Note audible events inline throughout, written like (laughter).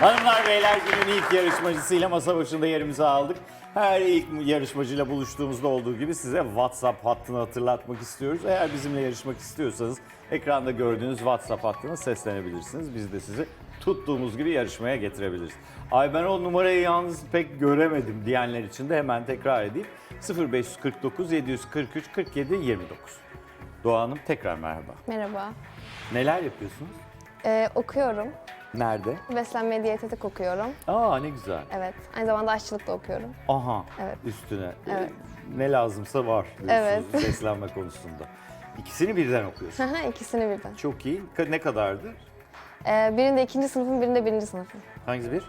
Hanımlar beyler günün ilk yarışmacısıyla masa başında yerimizi aldık. Her ilk yarışmacıyla buluştuğumuzda olduğu gibi size WhatsApp hattını hatırlatmak istiyoruz. Eğer bizimle yarışmak istiyorsanız ekranda gördüğünüz WhatsApp hattına seslenebilirsiniz. Biz de sizi tuttuğumuz gibi yarışmaya getirebiliriz. Ay ben o numarayı yalnız pek göremedim diyenler için de hemen tekrar edeyim. 0549 743 47 29. Doğa Hanım tekrar merhaba. Merhaba. Neler yapıyorsunuz? Ee, okuyorum. Nerede? Beslenme diyetetik okuyorum. Aa ne güzel. Evet. Aynı zamanda aşçılık da okuyorum. Aha Evet. üstüne. Evet. Ne lazımsa var diyorsunuz Evet. (laughs) beslenme konusunda. İkisini birden okuyorsun. Hı, İkisini birden. Çok iyi. Ka- Ne kadardı? Ee, birinde ikinci sınıfım, birinde birinci sınıfım. Hangisi bir?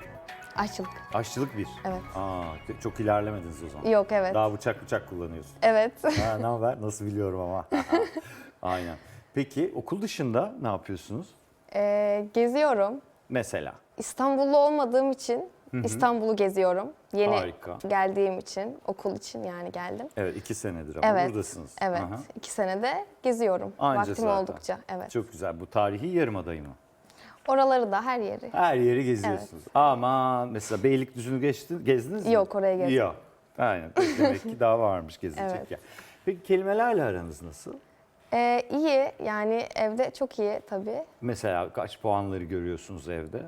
Aşçılık. Aşçılık bir. Evet. Aa, çok ilerlemediniz o zaman. Yok evet. Daha bıçak bıçak kullanıyorsun. Evet. Ha, ne (laughs) haber? Nasıl biliyorum ama. (laughs) Aynen. Peki okul dışında ne yapıyorsunuz? Ee, geziyorum. Mesela. İstanbullu olmadığım için İstanbul'u geziyorum. Yeni Harika. geldiğim için, okul için yani geldim. Evet iki senedir ama Evet. buradasınız. Evet. Aha. iki senede geziyorum. Anca Vaktim zaten. oldukça. Evet. Çok güzel. Bu tarihi yarımadayı mı? Oraları da her yeri. Her yeri geziyorsunuz. Aman mesela Beylikdüzü'nü geçti, gezdiniz mi? Yok, oraya gezmedim. Yok. Aynen. Demek ki daha varmış gezilecek (laughs) Evet. yer. Peki kelimelerle aranız nasıl? Ee, iyi yani evde çok iyi tabii. Mesela kaç puanları görüyorsunuz evde?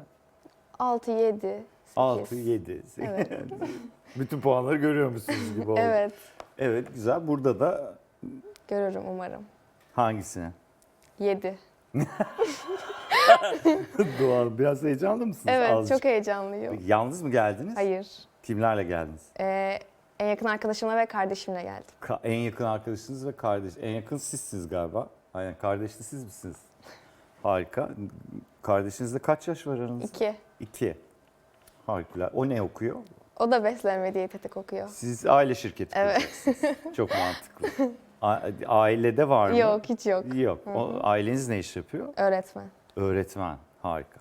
6, 7, 8. 6, 7. Evet. (laughs) Bütün puanları görüyormuşsunuz gibi oldu. Evet. Evet güzel. Burada da Görürüm umarım. hangisine? 7. (laughs) Doğal. Biraz heyecanlı mısınız? Evet Azıcık. çok heyecanlıyım. Yalnız mı geldiniz? Hayır. Kimlerle geldiniz? Ee, en yakın arkadaşımla ve kardeşimle geldim. Ka- en yakın arkadaşınız ve kardeş. En yakın sizsiniz galiba. Aynen kardeşli siz misiniz? Harika. Kardeşinizde kaç yaş var aranızda? 2. İki. Harikulade. O ne okuyor? O da beslenme diyetetik okuyor. Siz aile şirketi Evet. kuracaksınız. Çok mantıklı. (laughs) A- ailede var mı? Yok hiç yok. Yok. O, aileniz ne iş yapıyor? Öğretmen. Öğretmen. Harika.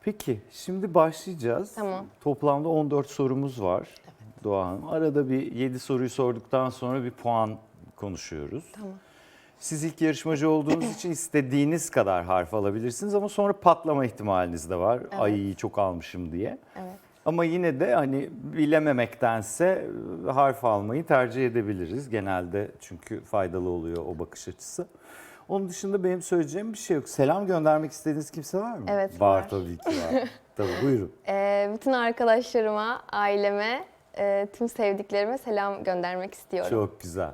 Peki şimdi başlayacağız. Tamam. Toplamda 14 sorumuz var. Doğa Hanım. Arada bir 7 soruyu sorduktan sonra bir puan konuşuyoruz. Tamam. Siz ilk yarışmacı olduğunuz (clears throat) için istediğiniz kadar harf alabilirsiniz ama sonra patlama ihtimaliniz de var. Ay çok almışım diye. Evet. Ama yine de hani bilememektense e, harf almayı tercih edebiliriz genelde çünkü faydalı oluyor o bakış açısı. Onun dışında benim söyleyeceğim bir şey yok. Selam göndermek istediğiniz kimse var mı? Evet, var. var. tabii ki var. (laughs) tabii buyurun. Ee, bütün arkadaşlarıma, aileme, e, tüm sevdiklerime selam göndermek istiyorum. Çok güzel.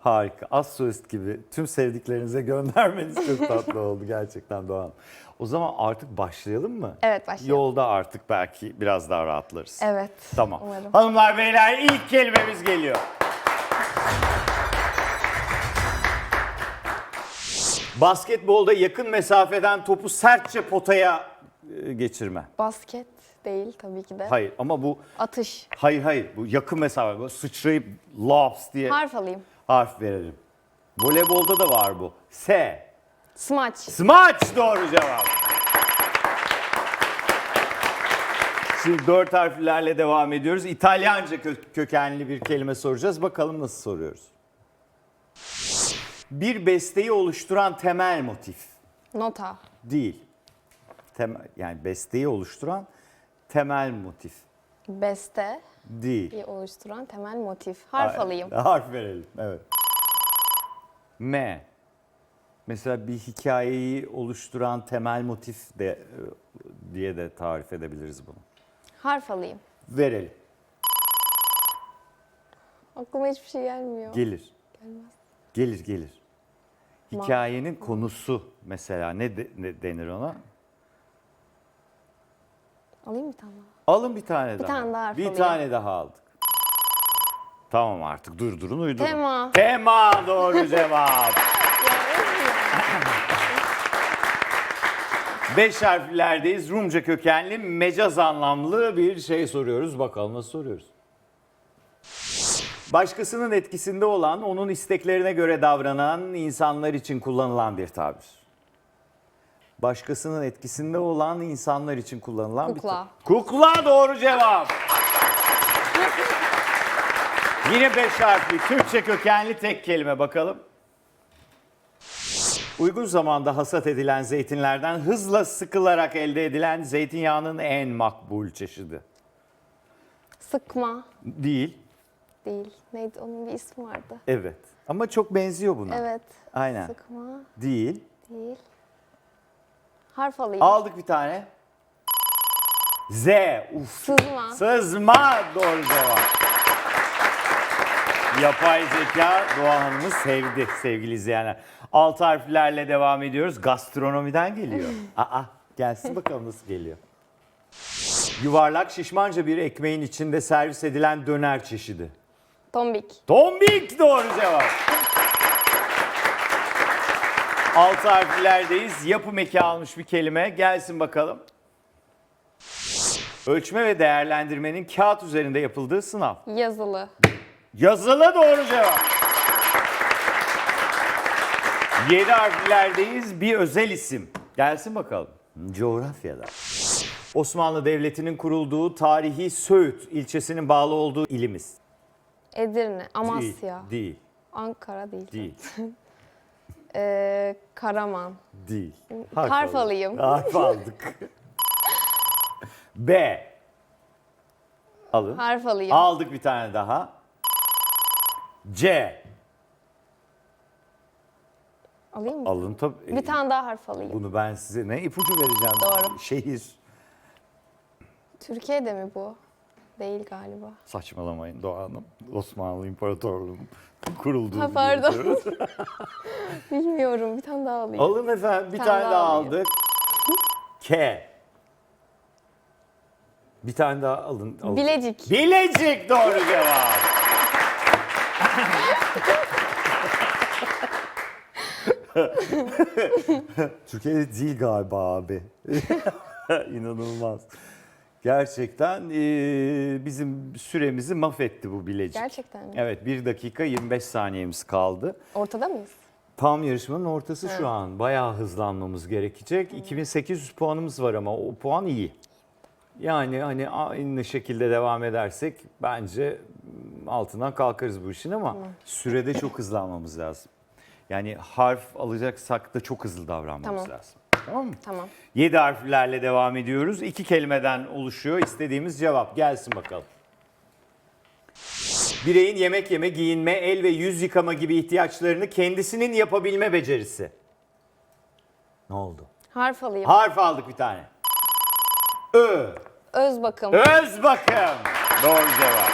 Harika. Az solist gibi tüm sevdiklerinize göndermeniz çok (laughs) tatlı oldu gerçekten Doğan. O zaman artık başlayalım mı? Evet başlayalım. Yolda artık belki biraz daha rahatlarız. Evet. Tamam. Umarım. Hanımlar beyler ilk kelimemiz geliyor. Basketbolda yakın mesafeden topu sertçe potaya e, geçirme. Basket değil tabii ki de. Hayır ama bu Atış. hayır hayır bu yakın mesafe böyle sıçrayıp lops diye Harf alayım. harf verelim. Voleybolda da var bu. S. Smaç. Smaç doğru cevap. Şimdi dört harflerle devam ediyoruz. İtalyanca kö- kökenli bir kelime soracağız. Bakalım nasıl soruyoruz. Bir besteyi oluşturan temel motif Nota. değil. Temel, yani besteyi oluşturan temel motif Beste. değil. oluşturan temel motif. Harf Ay- alayım. Harf verelim. Evet. M. Mesela bir hikayeyi oluşturan temel motif de e, diye de tarif edebiliriz bunu. Harf alayım. Verelim. Aklıma hiçbir şey gelmiyor. Gelir. Gelmez. Gelir gelir. Hikayenin konusu mesela ne, de- ne denir ona? Alayım bir tane daha. Alın bir tane daha. tane daha Bir tane daha aldık. Tamam artık durdurun uydurun. Tema. Tema doğru cevap. (laughs) Beş harflerdeyiz. Rumca kökenli mecaz anlamlı bir şey soruyoruz. Bakalım nasıl soruyoruz. Başkasının etkisinde olan, onun isteklerine göre davranan insanlar için kullanılan bir tabir. Başkasının etkisinde olan insanlar için kullanılan bir Kukla. tabir. Kukla doğru cevap. Yine beş harfli, Türkçe kökenli tek kelime bakalım. Uygun zamanda hasat edilen zeytinlerden hızla sıkılarak elde edilen zeytinyağının en makbul çeşidi. Sıkma Değil. değil. Neydi onun bir ismi vardı. Evet. Ama çok benziyor buna. Evet. Aynen. Sıkma Değil. değil. Harf alayım. Aldık bir tane. Z. Uf. Sızma. Sızma doğru cevap. Yapay zeka Doğa Hanım'ı sevdi sevgili izleyenler. Alt harflerle devam ediyoruz. Gastronomiden geliyor. (laughs) Aa, gelsin bakalım nasıl geliyor. Yuvarlak şişmanca bir ekmeğin içinde servis edilen döner çeşidi. Tombik. Tombik doğru cevap. Alt harflerdeyiz. Yapım eki almış bir kelime. Gelsin bakalım. Ölçme ve değerlendirmenin kağıt üzerinde yapıldığı sınav. Yazılı. Yazılı doğru cevap. Yedi harflerdeyiz. Bir özel isim. Gelsin bakalım. Coğrafyada. Osmanlı Devleti'nin kurulduğu tarihi Söğüt ilçesinin bağlı olduğu ilimiz. Edirne. Amasya. Değil. Değil. Ankara değil. Değil. (laughs) Ee, Karaman. Değil. Harf alayım. Harf aldık. B. Alın. Harf alayım. Aldık bir tane daha. C. Alayım mı? Alın tabii. Bir tane daha harf alayım. Bunu ben size ne ipucu vereceğim? Doğru. Şehir. Türkiye'de mi bu? Değil galiba. Saçmalamayın Doğa Hanım. Osmanlı İmparatorluğu'nun kurulduğu. Ha, pardon. (laughs) Bilmiyorum. Bir tane daha alayım. Alın efendim bir tane, tane daha daha alayım. aldık. K. Bir tane daha alın. alın. Bilecik. Bilecik doğru cevap. (laughs) Türkiye'de değil galiba abi. (laughs) İnanılmaz. Gerçekten eee, bizim süremizi mahvetti bu bilecik. Gerçekten mi? Evet 1 dakika 25 saniyemiz kaldı. Ortada mıyız? Tam yarışmanın ortası şu an. Bayağı hızlanmamız gerekecek. 2800 puanımız var ama o puan iyi. Yani hani aynı şekilde devam edersek bence altından kalkarız bu işin ama sürede çok hızlanmamız lazım. Yani harf alacaksak da çok hızlı davranmamız Tamam. lazım. Tamam mı? Tamam. 7 harflerle devam ediyoruz. İki kelimeden oluşuyor istediğimiz cevap. Gelsin bakalım. Bireyin yemek yeme, giyinme, el ve yüz yıkama gibi ihtiyaçlarını kendisinin yapabilme becerisi. Ne oldu? Harf alayım. Harf aldık bir tane. Ö. Öz bakım. Öz bakım. Doğru cevap.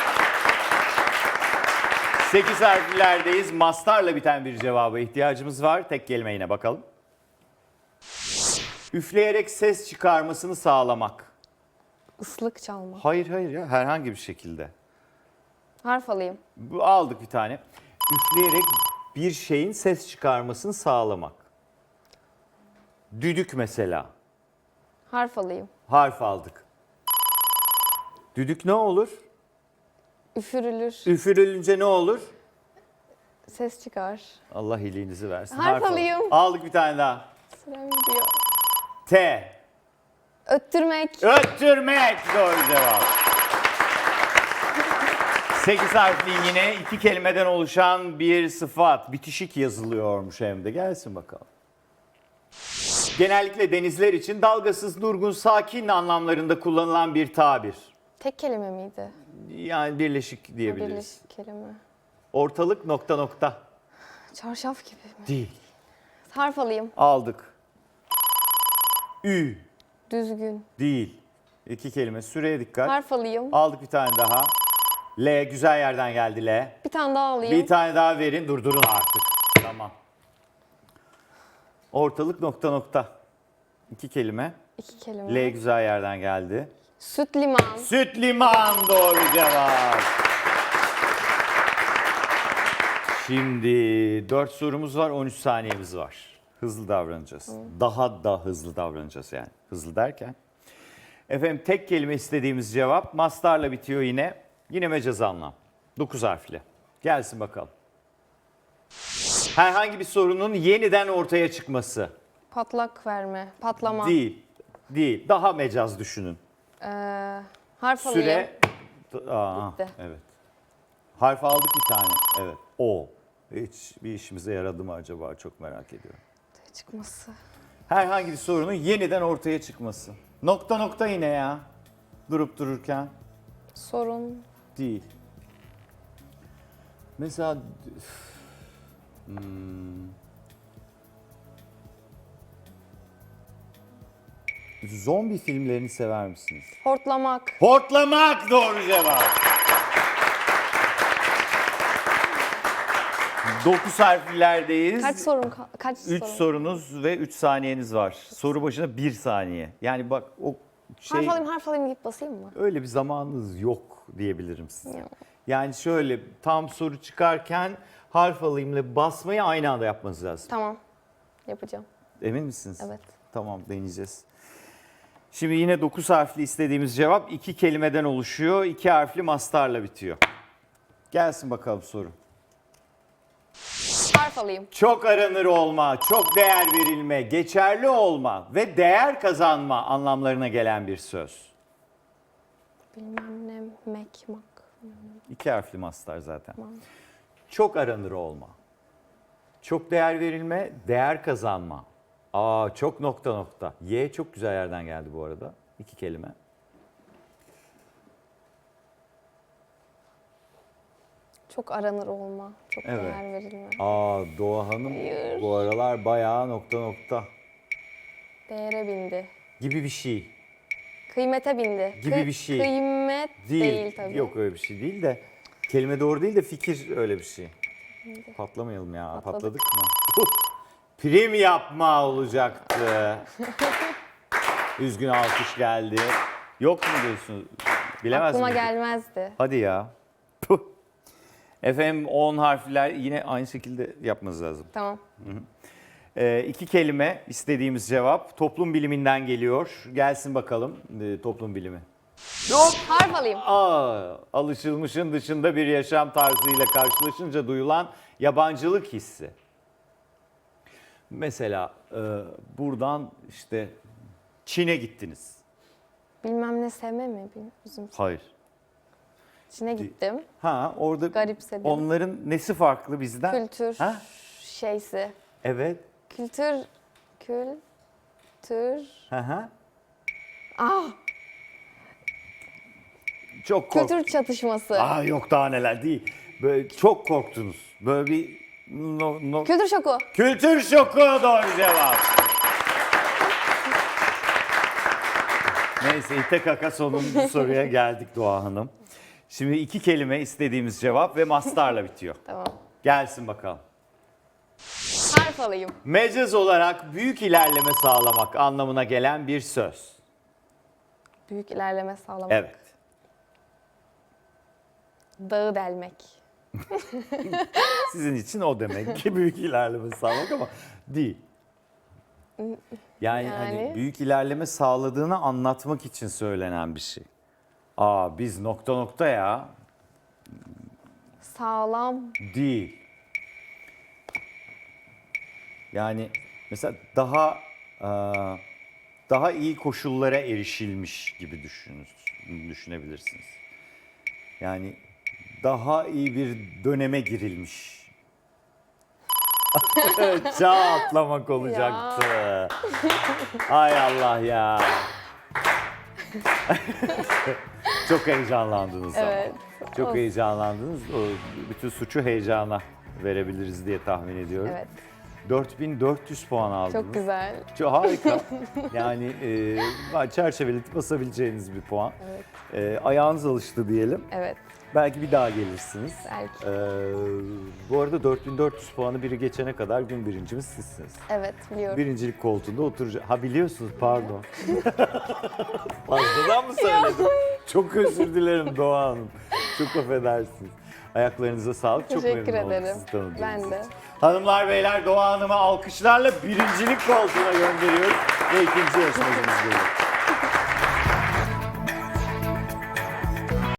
8 harflerdeyiz. Mastarla biten bir cevaba ihtiyacımız var. Tek kelime yine bakalım. Üfleyerek ses çıkarmasını sağlamak. Islık çalma. Hayır hayır ya herhangi bir şekilde. Harf alayım. Bu aldık bir tane. Üfleyerek bir şeyin ses çıkarmasını sağlamak. Düdük mesela. Harf alayım. Harf aldık. Düdük ne olur? Üfürülür. Üfürülünce ne olur? Ses çıkar. Allah iyiliğinizi versin. Harf al. alayım. Aldık bir tane daha. Sürem gidiyor. T. Öttürmek. Öttürmek doğru cevap. 8 harfli yine iki kelimeden oluşan bir sıfat. Bitişik yazılıyormuş hem de. Gelsin bakalım. Genellikle denizler için dalgasız, durgun, sakin anlamlarında kullanılan bir tabir. Tek kelime miydi? Yani birleşik diyebiliriz. Birleşik kelime. Ortalık nokta nokta. Çarşaf gibi mi? Değil. Harf alayım. Aldık. Ü. Düzgün. Değil. İki kelime. Süreye dikkat. Harf alayım. Aldık bir tane daha. L. Güzel yerden geldi L. Bir tane daha alayım. Bir tane daha verin. Durdurun artık. Tamam. Ortalık nokta nokta. İki kelime. İki kelime. L güzel yerden geldi. Süt liman. Süt liman doğru cevap. Şimdi 4 sorumuz var, 13 saniyemiz var. Hızlı davranacağız. Daha da hızlı davranacağız yani. Hızlı derken. Efendim tek kelime istediğimiz cevap mastarla bitiyor yine. Yine mecaz anlam. 9 harfli. Gelsin bakalım. Herhangi bir sorunun yeniden ortaya çıkması. Patlak verme. Patlama. Değil. Değil. Daha mecaz düşünün. Ee, harf alayım. Süre Aa, Bitti. evet. Harf aldık bir tane. Evet. O. Hiç bir işimize yaradı mı acaba çok merak ediyorum. Çıkması. Herhangi bir sorunun yeniden ortaya çıkması. Nokta nokta yine ya. Durup dururken Sorun. değil. Mesela hmm. Zombi filmlerini sever misiniz? Hortlamak. Hortlamak doğru cevap. 9 harflerdeyiz. Kaç sorun? ka- Kaç 3 sorun? sorunuz ve 3 saniyeniz var. Soru başına 1 saniye. Yani bak o şey Harf alayım harf alayım deyip basayım mı? öyle bir zamanınız yok diyebilirim size. Yok. Yani şöyle tam soru çıkarken harf alayımla basmayı aynı anda yapmanız lazım. Tamam. Yapacağım. Emin misiniz? Evet. Tamam deneyeceğiz. Şimdi yine 9 harfli istediğimiz cevap iki kelimeden oluşuyor. iki harfli mastarla bitiyor. Gelsin bakalım soru. Alayım. Çok aranır olma, çok değer verilme, geçerli olma ve değer kazanma anlamlarına gelen bir söz. Bilmem ne. Mek. Mak. İki harfli mastar zaten. Çok aranır olma. Çok değer verilme, değer kazanma. Aa çok nokta nokta. Y çok güzel yerden geldi bu arada. İki kelime. Çok aranır olma. Çok Evet. değer verilme. Aa Doğa Hanım Hayır. bu aralar bayağı nokta nokta Değere bindi. gibi bir şey. Kıymete bindi. Gibi bir şey. Kıymet Değil. değil, tabii. Yok öyle bir şey değil de kelime doğru değil de fikir öyle bir şey. Patlamayalım ya. Patladık. Patladık mı? Prim yapma olacaktı. (laughs) Üzgün alkış geldi. Yok mu diyorsun? Bilemez Aklıma miydik? gelmezdi. Hadi ya. Puh. Efendim 10 harfler yine aynı şekilde yapmanız lazım. Tamam. Ee, iki kelime istediğimiz cevap toplum biliminden geliyor. Gelsin bakalım e, toplum bilimi. Harf alayım. Aa, alışılmışın dışında bir yaşam tarzıyla karşılaşınca duyulan yabancılık hissi. Mesela e, buradan işte Çin'e gittiniz. Bilmem ne sevme mi? Üzüm. Hayır. Çin'e gittim. Ha orada Garipsedim. onların nesi farklı bizden? Kültür Ha? şeysi. Evet. Kültür kültür Hı hı. ah Çok kork. kültür çatışması. Aa yok daha neler değil. Böyle çok korktunuz. Böyle bir no, no- Kültür şoku. Kültür şoku doğru cevap. Neyse ite kaka sonuncu soruya geldik Doğa Hanım. Şimdi iki kelime istediğimiz cevap ve mastarla bitiyor. (laughs) Tamam. Gelsin bakalım. Harf alayım. Mecaz olarak büyük ilerleme sağlamak anlamına gelen bir söz. Büyük ilerleme sağlamak. Evet. Dağı delmek. (laughs) Sizin için o demek ki büyük ilerleme sağlamak ama değil. Yani, hani Yani? büyük ilerleme sağladığını anlatmak için söylenen bir şey. Aa biz nokta nokta ya Sağlam. değil. Yani mesela daha e, daha iyi koşullara erişilmiş gibi düşünün, düşünebilirsiniz. Yani daha iyi bir döneme girilmiş. (laughs) Çağ atlamak olacaktı. Ay Allah ya. (laughs) Çok heyecanlandınız ama. Evet. Çok Olsun. heyecanlandınız. O bütün suçu heyecana verebiliriz diye tahmin ediyorum. Evet. 4400 puan aldınız. Çok güzel. Çok harika. (laughs) yani e, çerçeveletip basabileceğiniz bir puan. Evet. E, ayağınız alıştı diyelim. Evet. Belki bir daha gelirsiniz. Belki. E, bu arada 4400 puanı biri geçene kadar gün birincimiz sizsiniz. Evet biliyorum. Birincilik koltuğunda oturacak. Ha biliyorsunuz pardon. (laughs) Fazladan mı söyledim? Çok özür dilerim Doğa Hanım. Çok affedersiniz. Ayaklarınıza sağlık. Çok Teşekkür memnun ederim. sizi Ben için. de. Hanımlar beyler Doğa Hanım'ı alkışlarla birincilik koltuğuna gönderiyoruz. Ve ikinci yarışmacımız geliyor.